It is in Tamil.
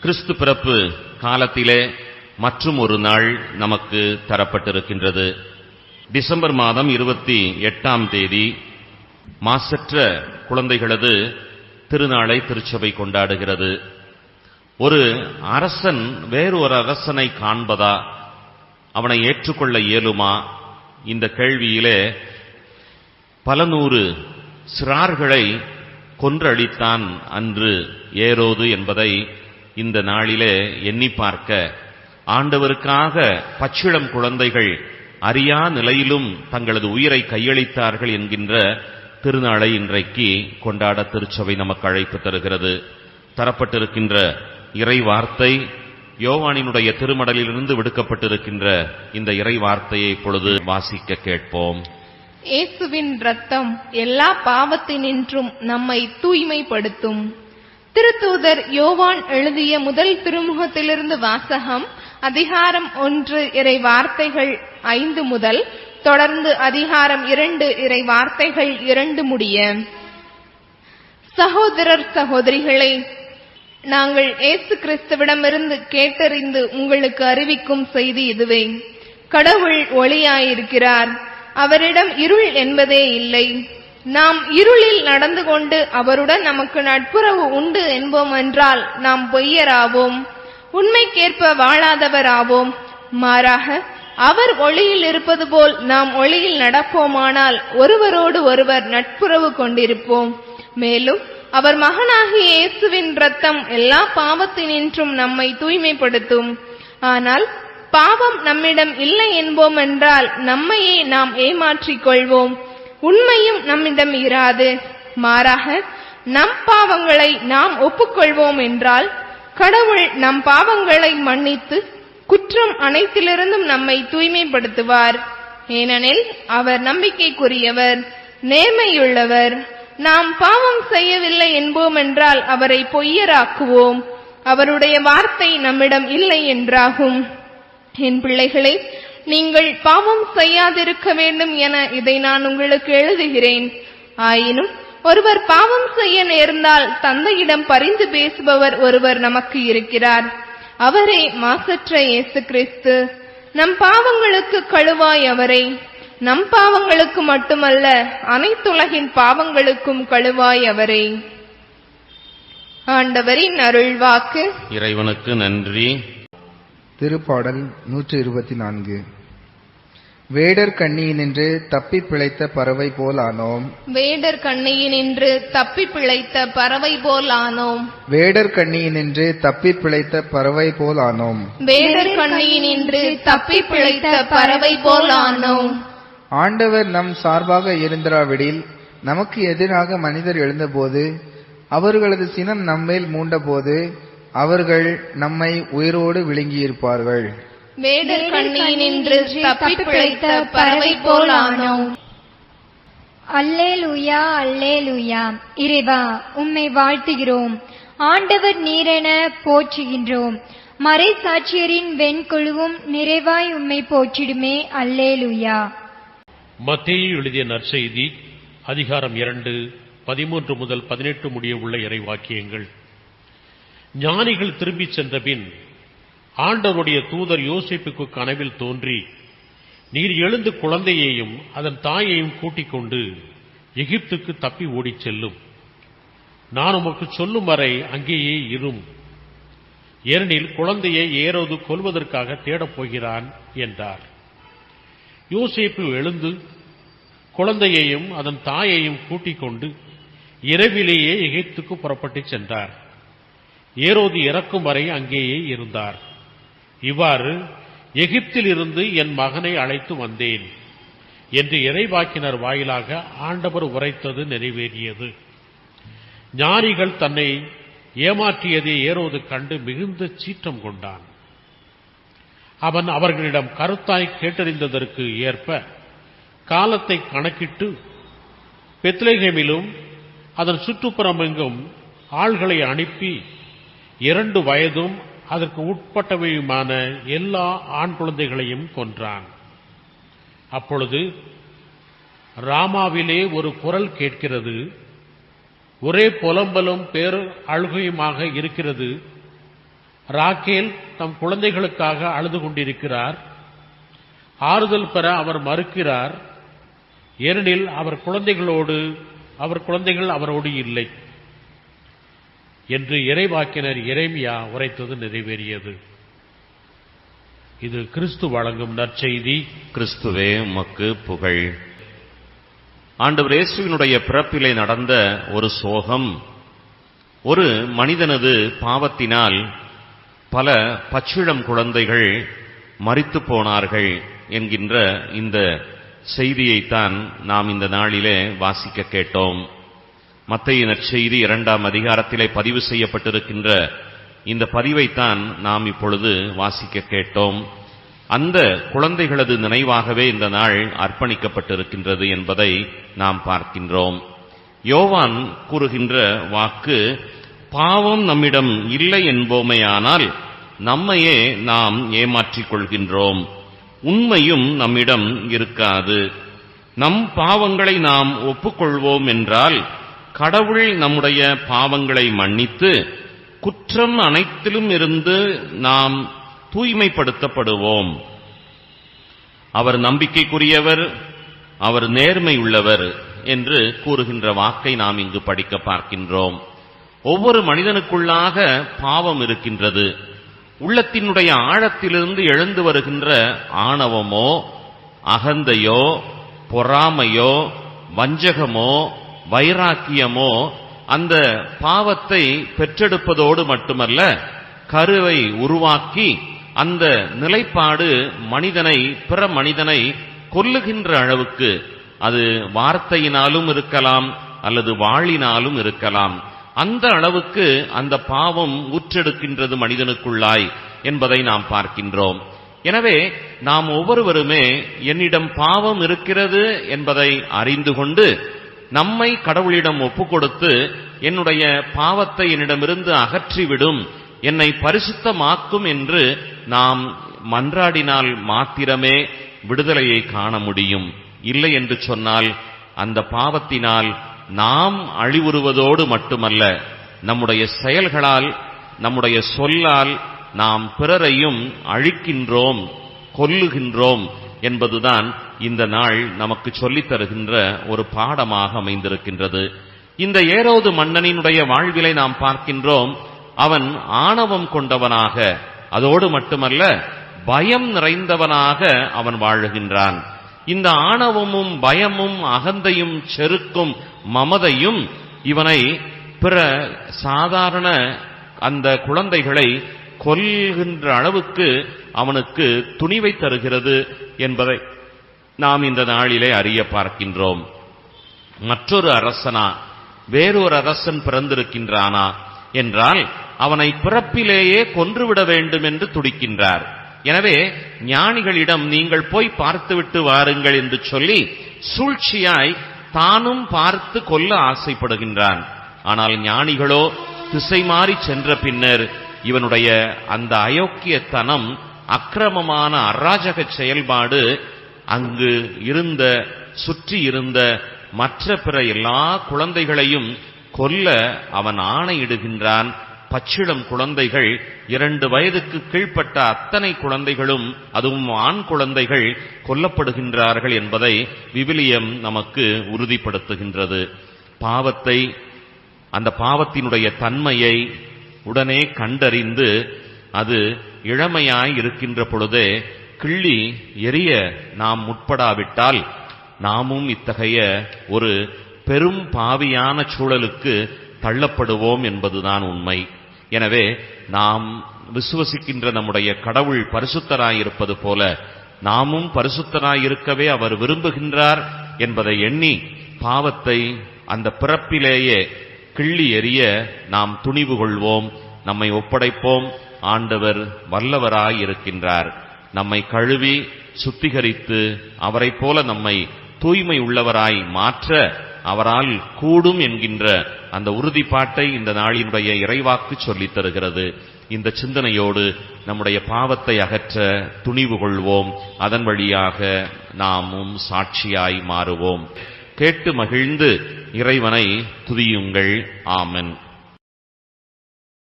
கிறிஸ்து பிறப்பு காலத்திலே மற்றும் ஒரு நாள் நமக்கு தரப்பட்டிருக்கின்றது. டிசம்பர் மாதம் இருபத்தி எட்டாம் தேதி மாசற்ற குழந்தைகளது திருநாளை திருச்சபை கொண்டாடுகிறது. ஒரு அரசன் வேறு ஒரு அரசனை காண்பதா? அவனை ஏற்றுக்கொள்ள இயலுமா? இந்த கேள்வியிலே பல நூறு சிறார்களை கொன்றழித்தான் அன்று ஏரோது என்பதை இந்த நாளிலே எண்ணி பார்க்க ஆண்டவருக்காக பச்சிளம் குழந்தைகள் அறியா நிலையிலும் தங்களது உயிரை கையளித்தார்கள் என்கின்ற திருநாளை இன்றைக்கு கொண்டாட திருச்சபை நமக்கு அழைப்பு தருகிறது. தரப்பட்டிருக்கின்ற இறை வார்த்தை யோவானினுடைய திருமடலிலிருந்து விடுக்கப்பட்டிருக்கின்ற இந்த இறை வார்த்தையை இப்பொழுது வாசிக்க கேட்போம். இயேசுவின் ரத்தம் எல்லா பாவத்தினின்றும் நம்மை தூய்மைப்படுத்தும். திருத்தூதர் யோவான் எழுதிய முதல் திருமுகத்திலிருந்து வாசகம் அதிகாரம் ஒன்று இறை வார்த்தைகள் ஐந்து முதல் தொடர்ந்து அதிகாரம் இரண்டு இறை வார்த்தைகள் இரண்டு முடிய. சகோதரர் சகோதரிகளை நாங்கள் ஏசு கிறிஸ்துவிடமிருந்து கேட்டறிந்து உங்களுக்கு அறிவிக்கும் செய்தி இதுவே. கடவுள் ஒளியாயிருக்கிறார். அவரிடம் இருள் என்பதே இல்லை. நாம் இருளில் நடந்து கொண்டு அவருடன் நமக்கு நட்புறவு உண்டு என்போம் என்றால் நாம் பொய்யராவோம் உண்மைக்கேற்ப வாழாதவராவோம். மாறாக அவர் ஒளியில் இருப்பது போல் நாம் ஒளியில் நடப்போமானால் ஒருவரோடு ஒருவர் நட்புறவு கொண்டிருப்போம். மேலும் அவர் மகனாகிய இயேசுவின் ரத்தம் எல்லா பாவத்தினின்றும் நம்மை தூய்மைப்படுத்தும். ஆனால் பாவம் நம்மிடம் இல்லை என்போம் என்றால் நம்மையே நாம் ஏமாற்றிக் கொள்வோம். உண்மையும் நம்மிடம் இராது. மாறாக நம் பாவங்களை நாம் ஒப்புக்கொள்வோம் என்றால் கடவுள் நம் பாவங்களை மன்னித்து குற்றம் அனைத்திலிருந்தும் நம்மை தூய்மைப்படுத்துவார். ஏனெனில் அவர் நம்பிக்கைக்குரியவர் நேர்மையுள்ளவர். நாம் பாவம் செய்யவில்லை என்போம் என்றால் அவரை பொய்யராக்குவோம். அவருடைய வார்த்தை நம்மிடம் இல்லை என்றாகும். என் பிள்ளைகளே நீங்கள் பாவம் செய்யாதிருக்க வேண்டும் என இதை நான் உங்களுக்கு எழுதுகிறேன். ஆயினும் ஒருவர் பாவம் செய்ய நேர்ந்தால் தந்தையிடம் பரிந்து பேசுபவர் ஒருவர் நமக்கு இருக்கிறார். அவரே மாசற்ற இயேசு கிறிஸ்து நம் பாவங்களுக்கு கழுவாய் அவரை. நம் பாவங்களுக்கு மட்டுமல்ல அனைத்துலகின் பாவங்களுக்கும் கழுவாய் அவரை. ஆண்டவரின் அருள்வாக்கு. இறைவனுக்கு நன்றி. திருப்பாடல் நூற்று இருபத்தி நான்கு வேடர் கண்ணியினின்று தப்பி பிழைத்த பறவை போல் ஆனோம். வேடர் கண்ணியினின்று தப்பி பிழைத்த பறவை போல் ஆனோம். வேடர் கண்ணியினின்று தப்பி பிழைத்த பறவை போல் ஆனோம். வேடர் கண்ணியினின்று தப்பி பிழைத்த பறவை போல் ஆனோம். ஆண்டவர் நம் சார்பாக இருந்திராவிடில் நமக்கு எதிராக மனிதர் எழுந்தபோது அவர்களது சினம் நம்மேல் மூண்டபோது அவர்கள் நம்மை உயிரோடு விழுங்கியிருப்பார்கள். வேடர் கண்ணியினின்று தப்பி பிழைத்த பறவை போல் ஆனோம். அல்லேலூயா அல்லேலூயா. இறைவா உம்மை வாழ்த்துகிறோம். ஆண்டவர் நீரென போற்றுகின்றோம். மறை சாட்சியரின் வெண்குழுவும் நிறைவாய் உம்மை போற்றிடுமே. அல்லேலூயா. மத்தேயு எழுதிய நற்செய்தி அதிகாரம் இரண்டு பதிமூன்று முதல் பதினெட்டு முடிய உள்ள இறைவாக்கியங்கள் ஞானிகள் திரும்பிச் சென்றபின் ஆண்டவருடைய தூதர் யோசிப்புக்கு கனவில் தோன்றி நீர் எழுந்து குழந்தையையும் அதன் தாயையும் கூட்டிக் கொண்டு எகிப்துக்கு தப்பி ஓடிச் செல்லும். நான் உமக்கு சொல்லும் வரை அங்கேயே இரும். ஏனெனில் குழந்தையை ஏறோது கொல்வதற்காக தேடப் போகிறான் என்றார். யோசேப்பு எழுந்து குழந்தையையும் அதன் தாயையும் கூட்டிக் கொண்டு இரவிலேயே எகிப்துக்கு புறப்பட்டுச் சென்றார். ஏரோது இறக்கும் வரை அங்கேயே இருந்தார். இவ்வாறு எகிப்தில் இருந்து என் மகனை அழைத்து வந்தேன். என்று இறைவாக்கினர் வாயிலாக ஆண்டவர் உரைத்தது நிறைவேறியது. ஞானிகள் தன்னை ஏமாற்றியதை ஏறோது கண்டு மிகுந்த சீற்றம் கொண்டான். அவன் அவர்களிடம் கருத்தாய் கேட்டறிந்ததற்கு ஏற்ப காலத்தை கணக்கிட்டு பெத்லேஹேமிலும் அதன் சுற்றுப்புறமெங்கும் ஆள்களை அனுப்பி இரண்டு வயதும் அதற்கு உட்பட்டவையுமான எல்லா ஆண் குழந்தைகளையும் கொன்றான். அப்பொழுது ராமாவிலே ஒரு குரல் கேட்கிறது. ஒரே புலம்பலும் பேர் அழுகையுமாக இருக்கிறது. ராக்கேல் தம் குழந்தைகளுக்காக அழுது கொண்டிருக்கிறார். ஆறுதல் பெற அவர் மறுக்கிறார். ஏனெனில் அவர் குழந்தைகளோடு அவர் குழந்தைகள் அவரோடு இல்லை. என்று இறைவாக்கினர் இறைமையா உரைத்தது நிறைவேறியது. இது கிறிஸ்து வழங்கும் நற்செய்தி. கிறிஸ்துவே உமக்கு புகழ். ஆண்டவர் இயேசுவினுடைய பிறப்பிலே நடந்த ஒரு சோகம். ஒரு மனிதனது பாவத்தினால் பல பச்சிளம் குழந்தைகள் மறித்து போனார்கள் என்கின்ற இந்த செய்தியைத்தான் நாம் இந்த நாளிலே வாசிக்க கேட்டோம். மத்திய நற்செய்தி இரண்டாம் அதிகாரத்திலே பதிவு செய்யப்பட்டிருக்கின்ற இந்த பதிவைத்தான் நாம் இப்பொழுது வாசிக்க கேட்டோம். அந்த குழந்தைகளது நினைவாகவே இந்த நாள் அர்ப்பணிக்கப்பட்டிருக்கின்றது என்பதை நாம் பார்க்கின்றோம். யோவான் கூறுகின்ற வாக்கு பாவம் நம்மிடம் இல்லை என்போமேயானால் நம்மையே நாம் ஏமாற்றிக் கொள்கின்றோம். உண்மையும் நம்மிடம் இருக்காது. நம் பாவங்களை நாம் ஒப்புக்கொள்வோம் என்றால் கடவுள் நம்முடைய பாவங்களை மன்னித்து குற்றம் அனைத்திலும் இருந்து நாம் தூய்மைப்படுத்தப்படுவோம். அவர் நம்பிக்கைக்குரியவர் அவர் நேர்மை உள்ளவர் என்று கூறுகின்ற வாக்கை நாம் இங்கு படிக்க பார்க்கின்றோம். ஒவ்வொரு மனிதனுக்குள்ளாக பாவம் இருக்கின்றது. உள்ளத்தினுடைய ஆழத்திலிருந்து எழுந்து வருகின்ற ஆணவமோ அகந்தையோ பொறாமையோ வஞ்சகமோ வைராக்கியமோ அந்த பாவத்தை பெற்றெடுப்பதோடு மட்டுமல்ல கருவை உருவாக்கி அந்த நிலைப்பாடு மனிதனை பிற மனிதனை கொல்லுகின்ற அளவுக்கு அது வார்த்தையினாலும் இருக்கலாம் அல்லது வாழினாலும் இருக்கலாம். அந்த அளவுக்கு அந்த பாவம் உற்றெடுக்கின்றது மனிதனுக்குள்ளாய் என்பதை நாம் பார்க்கின்றோம். எனவே நாம் ஒவ்வொருவருமே என்னிடம் பாவம் இருக்கிறது என்பதை அறிந்து கொண்டு நம்மை கடவுளிடம் ஒப்புக்கொடுத்து என்னுடைய பாவத்தை என்னிடமிருந்து அகற்றிவிடும். என்னை பரிசுத்தமாக்கும் என்று நாம் மன்றாடினால் மாத்திரமே விடுதலையை காண முடியும். இல்லை என்று சொன்னால் அந்த பாவத்தினால் நாம் அழிவுறுவதோடு மட்டுமல்ல நம்முடைய செயல்களால் நம்முடைய சொல்லால் நாம் பிறரையும் அழிக்கின்றோம் கொல்லுகின்றோம். என்பதுதான் இந்த நாள் நமக்கு சொல்லித் தருகின்ற ஒரு பாடமாக அமைந்திருக்கின்றது. இந்த ஏரோது மன்னனினுடைய வாழ்விலை நாம் பார்க்கின்றோம். அவன் ஆணவம் கொண்டவனாக அதோடு மட்டுமல்ல பயம் நிறைந்தவனாக அவன் வாழுகின்றான். இந்த ஆணவமும் பயமும் அகந்தையும் செருக்கும் மமதையும் இவனை பிற சாதாரண அந்த குழந்தைகளை கொல்கின்ற அளவுக்கு அவனுக்கு துணிவை தருகிறது என்பதை நாம் இந்த நாளிலே அறிய பார்க்கின்றோம். மற்றொரு அரசனா வேறொரு அரசன் பிறந்திருக்கின்றானா என்றால் அவனை பிறப்பிலேயே கொன்றுவிட வேண்டும் என்று துடிக்கின்றார். எனவே ஞானிகளிடம் நீங்கள் போய் பார்த்துவிட்டு வாருங்கள் என்று சொல்லி சூழ்ச்சியாய் தானும் பார்த்து கொல்ல ஆசைப்படுகின்றான். ஆனால் ஞானிகளோ திசை மாறி சென்ற பின்னர் இவனுடைய அந்த அயோக்கியத்தனம் அக்கிரமமான அராஜக செயல்பாடு அங்கு இருந்த சுற்றி இருந்த மற்ற பிற எல்லா குழந்தைகளையும் கொல்ல அவன் ஆணையிடுகின்றான். பச்சிளம் குழந்தைகள் இரண்டு வயதுக்கு கீழ்ப்பட்ட அத்தனை குழந்தைகளும் அதுவும் ஆண் குழந்தைகள் கொல்லப்படுகின்றார்கள் என்பதை விவிலியம் நமக்கு உறுதிப்படுத்துகின்றது. பாவத்தை அந்த பாவத்தினுடைய தன்மையை உடனே கண்டறிந்து அது இளமையாய் இருக்கின்ற பொழுதே கிள்ளி எரிய நாம் முற்படாவிட்டால் நாமும் இத்தகைய ஒரு பெரும் பாவியான சூழலுக்கு தள்ளப்படுவோம் என்பதுதான் உண்மை. எனவே நாம் விசுவசிக்கின்ற நம்முடைய கடவுள் பரிசுத்தராயிருப்பது போல நாமும் பரிசுத்தராயிருக்கவே அவர் விரும்புகின்றார் என்பதை எண்ணி பாவத்தை அந்த பிறப்பிலேயே கிள்ளி எறிய நாம் துணிவு கொள்வோம். நம்மை ஒப்படைப்போம். ஆண்டவர் வல்லவராயிருக்கின்றார். நம்மை கழுவி சுத்திகரித்து அவரைப் போல நம்மை தூய்மை உள்ளவராய் மாற்ற அவரால் கூடும் என்கின்ற அந்த உறுதிப்பாட்டை இந்த நாளினுடைய இறைவாக்கு சொல்லித் தருகிறது. இந்த சிந்தனையோடு நம்முடைய பாவத்தை அகற்ற துணிவு கொள்வோம். அதன் வழியாக நாமும் சாட்சியாய் மாறுவோம். கேட்டு மகிழ்ந்து இறைவனை துதியுங்கள். ஆமென்.